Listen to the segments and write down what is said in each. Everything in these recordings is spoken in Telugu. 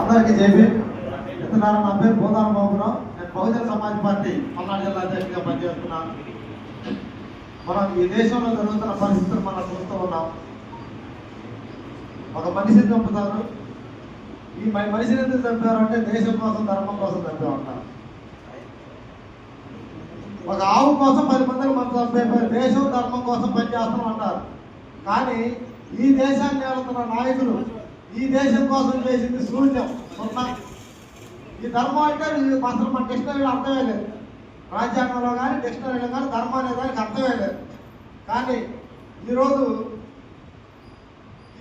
అందరికీ చెప్పి ఇతనారా నా పేరు భూతాన బాబురావు. నేను బహుజన సమాజ్ పార్టీ పల్నాడు జిల్లా అధ్యక్షుడిగా పనిచేస్తున్నాను మనం ఈ దేశంలో జరుగుతున్న పరిస్థితులు మనం చూస్తూ ఉన్నాం. ఒక మనిషిని చంపుతారు? ఈ మనిషిని ఎందుకు చంపారు అంటే దేశం కోసం ధర్మం కోసం చంపే ఉంటారు. ఒక ఆవు కోసం పది మందిని మనం చంపే దేశం ధర్మం కోసం పనిచేస్తాం అంటారు. కానీ ఈ దేశాన్ని ఏలుతున్న నాయకులు ఈ దేశం కోసం చేసింది శూన్యం సున్నా ఈ ధర్మం అంటే అసలు మన డిక్షనరీలో అర్థమే లేదు. రాజ్యాంగంలో కానీ డిక్షనరీలో కానీ ధర్మం అనే దానికి అర్థమే లేదు. కానీ ఈరోజు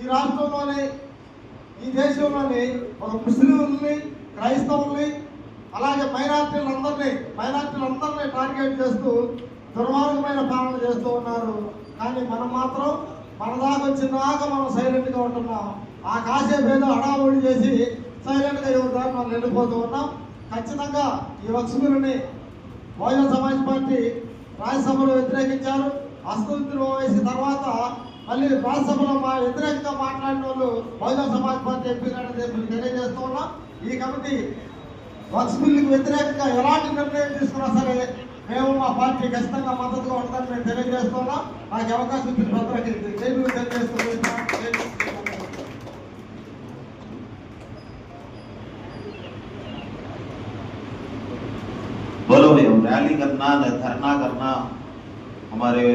ఈ రాష్ట్రంలోని ఈ దేశంలోని ఒక ముస్లింలని క్రైస్తవుల్ని అలాగే మైనార్టీలందరినీ మైనార్టీలందరినీ టార్గెట్ చేస్తూ దుర్మార్గమైన పాలన చేస్తూ ఉన్నారు. కానీ మనం మాత్రం మన దాకా వచ్చినాక మనం సైలెంట్గా ఉంటున్నాం. ఆ కాసేపు ఏదో హడావుడి చేసి సైలెంట్గా ఇవ్వడానికి మనం వెళ్ళిపోతూ ఉన్నాం. ఖచ్చితంగా ఈ వక్సులని బహుజన సమాజ్ పార్టీ రాజ్యసభలో వ్యతిరేకించారు. అస్తమిత్రులు వేసిన తర్వాత మళ్ళీ రాజ్యసభలో మా వ్యతిరేకంగా మాట్లాడిన వాళ్ళు బహుజన సమాజ్ పార్టీ ఎంపీలను తెలియజేస్తూ ఉన్నాం. ఈ కమిటీ వక్స్ బిల్లుకు వ్యతిరేకంగా ఎలాంటి నిర్ణయం తీసుకున్నా సరే మేము మా పార్టీ ఖచ్చితంగా మద్దతుగా ఉంటుందని మేము తెలియజేస్తున్నాం నాకు ఈ అవకాశం ఇచ్చిన बोलो भैया रैली करना धरना करना हमारे